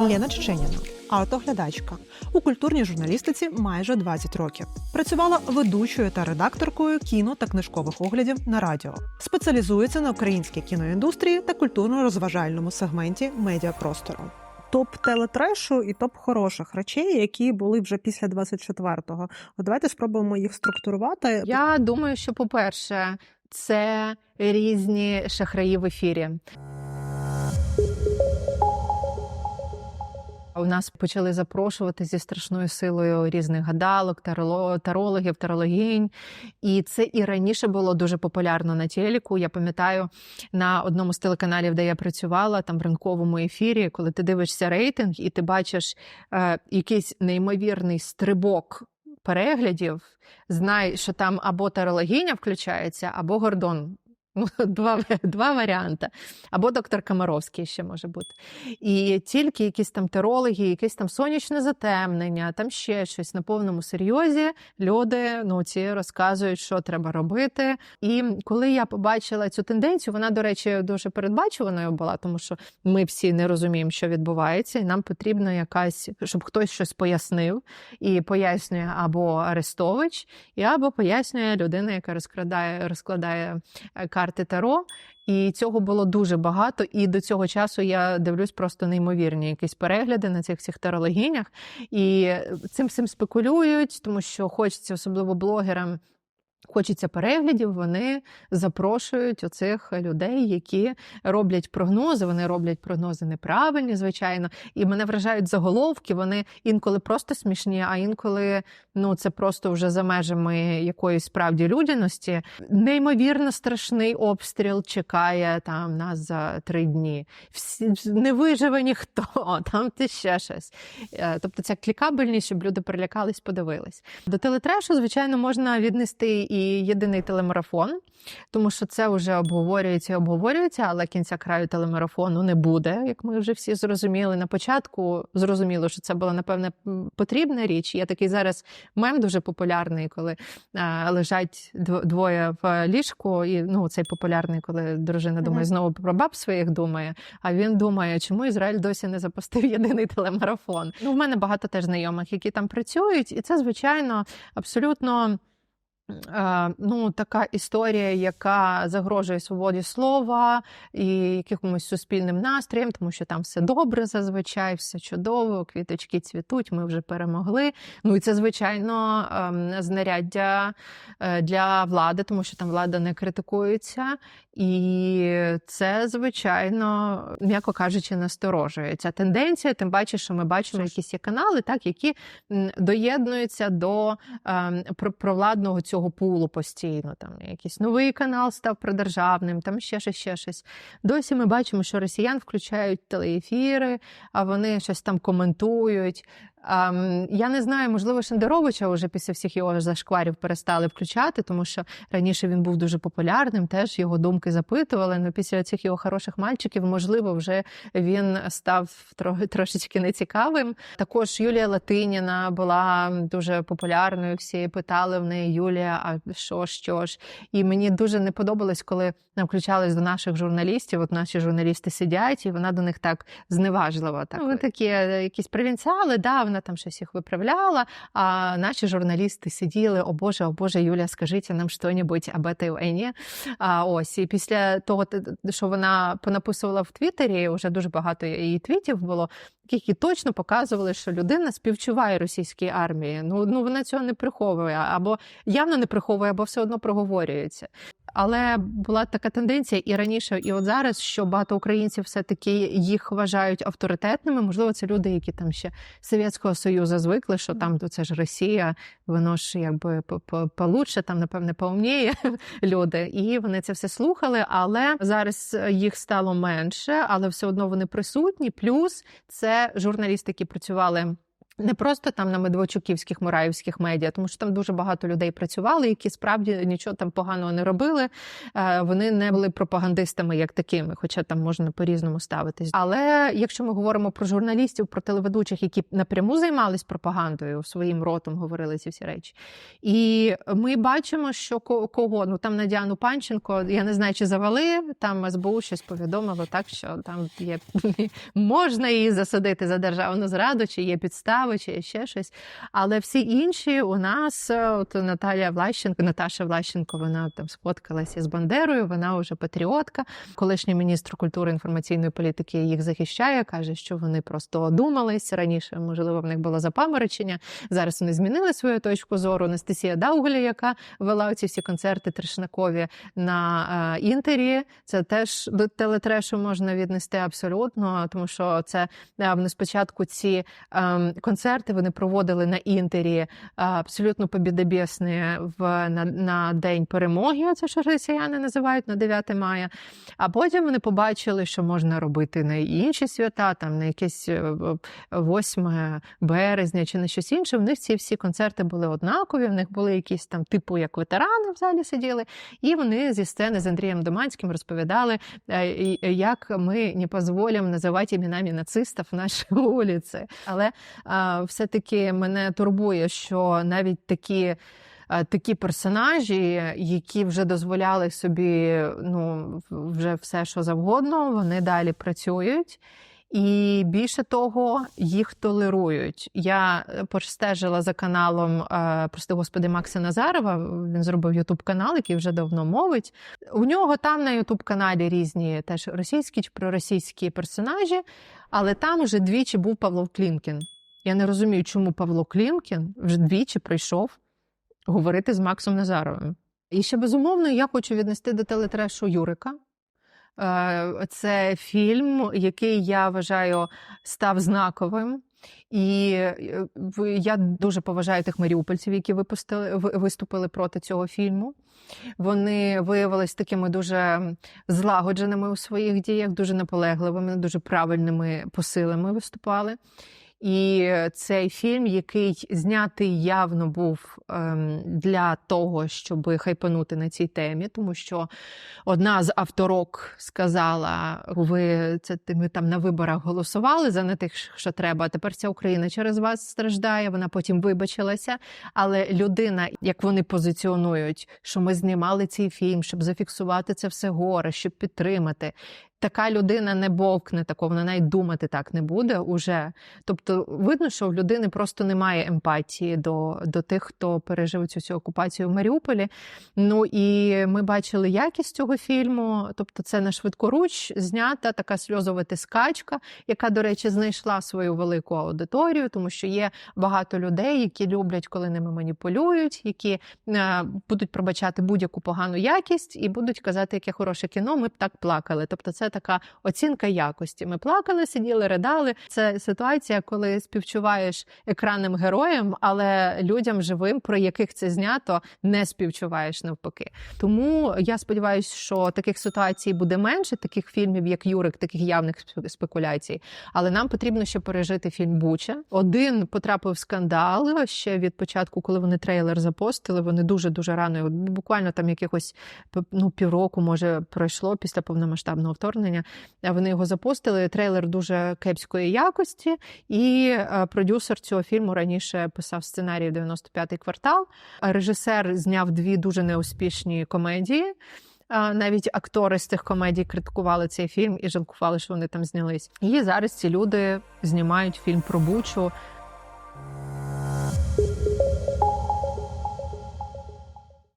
Лена Чеченіна, автоглядачка у культурній журналістиці майже 20 років. Працювала ведучою та редакторкою кіно та книжкових оглядів на радіо. Спеціалізується на українській кіноіндустрії та культурно-розважальному сегменті медіапростору. Топ телетрешу і топ хороших речей, які були вже після 24-го. От давайте спробуємо їх структурувати. Я думаю, що, по-перше, це різні шахраї в ефірі. У нас почали запрошувати зі страшною силою різних гадалок, тароло- тарологів, тарологінь. І це і раніше було дуже популярно на телеку. Я пам'ятаю на одному з телеканалів, де я працювала, там в ранковому ефірі, коли ти дивишся рейтинг і ти бачиш е, якийсь неймовірний стрибок переглядів, знай, що там або тарологиня включається, або Гордон. Два, два варіанти. Або доктор Комаровський ще може бути. І тільки якісь там терологи, якесь там сонячне затемнення, там ще щось на повному серйозі. Люди ну, ці розказують, що треба робити. І коли я побачила цю тенденцію, вона, до речі, дуже передбачуваною була, тому що ми всі не розуміємо, що відбувається, і нам потрібно якась, щоб хтось щось пояснив, і пояснює або Арестович, і або пояснює людина, яка розкладає, розкладає е, карти Таро. І цього було дуже багато. І до цього часу я дивлюсь просто неймовірні якісь перегляди на цих всіх тарологінях. І цим всім спекулюють, тому що хочеться, особливо блогерам. Хочеться переглядів, вони запрошують оцих людей, які роблять прогнози. Вони роблять прогнози неправильні, звичайно, і мене вражають заголовки. Вони інколи просто смішні, а інколи ну це просто вже за межами якоїсь справді людяності. Неймовірно страшний обстріл чекає там нас за три дні. Всі не виживе ніхто, там ти ще щось. Е, Тобто ця клікабельність, щоб люди перелякались, подивились. До телетрешу, звичайно, можна віднести і єдиний телемарафон, тому що це вже обговорюється і обговорюється, але кінця краю телемарафону не буде, як ми вже всі зрозуміли. На початку зрозуміло, що це була напевне потрібна річ. Є такий зараз мем дуже популярний, коли е, лежать дво- двоє в ліжку, і ну цей популярний, коли дружина думає, знову про баб своїх думає. А він думає, чому Ізраїль досі не запустив єдиний телемарафон. Ну, в мене багато теж знайомих, які там працюють, і це звичайно абсолютно. Е, Ну, така історія, яка загрожує свободі слова і якимось суспільним настроєм, тому що там все добре зазвичай, все чудово, квіточки цвітуть, ми вже перемогли. Ну і це, звичайно, ем, знаряддя е, для влади, тому що там влада не критикується. І це, звичайно, м'яко кажучи, насторожує ця тенденція. Тим паче, що ми бачимо якісь є канали, так які доєднуються до ем, провладного цього пулу постійно. Там якийсь новий канал став придержавним, там ще щось, ще щось. Досі ми бачимо, що росіян включають телеефіри, а вони щось там коментують. Ем, я не знаю, можливо, Шендеровича вже після всіх його зашкварів перестали включати, тому що раніше він був дуже популярним, теж його думки запитували. але після цих його хороших мальчиків, можливо, вже він став трохи трошечки нецікавим. Також Юлія Латиніна була дуже популярною. Всі питали в неї Юлія, а що ж, що ж? І мені дуже не подобалось, коли нам включались до наших журналістів. От наші журналісти сидять, і вона до них так зневажливо. Так, ви такі е, якісь провінціали, да, вона там щось їх виправляла. А наші журналісти сиділи: о Боже, о Боже, Юля, скажіть нам що-небудь об этой війні. А ось і після того, що вона понаписувала в Твіттері, вже дуже багато її твітів було. Які точно показували, що людина співчуває російській армії. Ну ну вона цього не приховує, або явно не приховує, або все одно проговорюється. Але була така тенденція і раніше, і от зараз, що багато українців все-таки їх вважають авторитетними. Можливо, це люди, які там ще з Совєтського Союзу звикли, що там то це ж Росія, воно ж якби по- по- получше, там, напевне, поумніє люди. І вони це все слухали. Але зараз їх стало менше, але все одно вони присутні. Плюс це журналісти, які працювали Не просто там на медведчуківських мураївських медіа, тому що там дуже багато людей працювали, які справді нічого там поганого не робили. Е, Вони не були пропагандистами як такими, хоча там можна по-різному ставитись. Але якщо ми говоримо про журналістів, про телеведучих, які напряму займались пропагандою, своїм ротом говорили ці всі речі. І ми бачимо, що ко- кого ну там на Діану Панченко, я не знаю, чи завали там СБУ щось повідомило, так що там є можна її засадити за державну зраду, чи є підстави, чи ще щось. Але всі інші у нас, е, от Наталія Влащенко, Наташа Влащенко, вона там сфоткалася з Бандерою, вона вже патріотка. Колишній міністр культури інформаційної політики їх захищає, каже, що вони просто одумались раніше. Можливо, в них було запаморочення. Зараз вони змінили свою точку зору. Анастасія Даугля, яка вела ці всі концерти Тришнакові на е, інтері. Це теж до телетрешу можна віднести абсолютно, тому що це е, вони спочатку ці е, концерти вони проводили на інтері е, абсолютно побідобєсні в на, на день перемоги. Це що росіяни називають на 9 мая. А потім вони побачили, що можна робити на інші свята, там на якесь е, е, 8 березня чи на щось інше. В них ці всі концерти були однакові. В них були якісь там типу як ветерани в залі сиділи, і вони зі сцени з Андрієм Доманським розповідали, е, як ми не дозволимо називати іменами нацистів наші вулиці. Але все-таки мене турбує, що навіть такі. Такі персонажі, які вже дозволяли собі ну вже все, що завгодно, вони далі працюють. І більше того, їх толерують. Я е, простежила за каналом, е, прости господи, Макса Назарова. Він зробив ютуб канал, який вже давно мовить. У нього там на ютуб каналі різні теж російські чи проросійські персонажі, але там уже двічі був Павло Клімкін. Я не розумію, чому Павло Клімкін вже двічі прийшов говорити з Максом Назаровим. І ще безумовно я хочу віднести до телетрешу Юрика. Е, Це фільм, який я вважаю став знаковим. І е, я дуже поважаю тих маріупольців, які випустили виступили проти цього фільму. Вони виявилися такими дуже злагодженими у своїх діях, дуже наполегливими, дуже правильними посилами виступали. І цей фільм, який знятий явно був ем, для того, щоб хайпанути на цій темі, тому що одна з авторок сказала: ви це ми там на виборах голосували за не тих, що треба. А тепер ця Україна через вас страждає. Вона потім вибачилася. Але людина, як вони позиціонують, що ми знімали цей фільм, щоб зафіксувати це все горе, щоб підтримати. Така людина не бовкне такого, вона навіть думати так не буде уже. Тобто, видно, що в людини просто немає емпатії до, до тих, хто пережив цю всю окупацію в Маріуполі. Ну і ми бачили якість цього фільму. Тобто, це на швидкоруч знята така сльозова тискачка, яка, до речі, знайшла свою велику аудиторію, тому що є багато людей, які люблять, коли ними маніпулюють, які е, будуть пробачати будь-яку погану якість і будуть казати, яке хороше кіно. Ми б так плакали. Тобто, це така оцінка якості. Ми плакали, сиділи, ридали. Це ситуація, коли співчуваєш екранним героям, але людям живим, про яких це знято, не співчуваєш навпаки. Тому я сподіваюся, що таких ситуацій буде менше, таких фільмів, як Юрик, таких явних спекуляцій. Але нам потрібно ще пережити фільм Буча. Один потрапив в скандал ще від початку, коли вони трейлер запостили. Вони дуже дуже рано, буквально там якихось ну, півроку, може, пройшло після повномасштабного вторгнення. А Вони його запостили. Трейлер дуже кепської якості, і е, продюсер цього фільму раніше писав сценарій 95-й квартал. Режисер зняв дві дуже неуспішні комедії. Навіть актори з цих комедій критикували цей фільм і жалкували, що вони там знялись. І зараз ці люди знімають фільм про Бучу.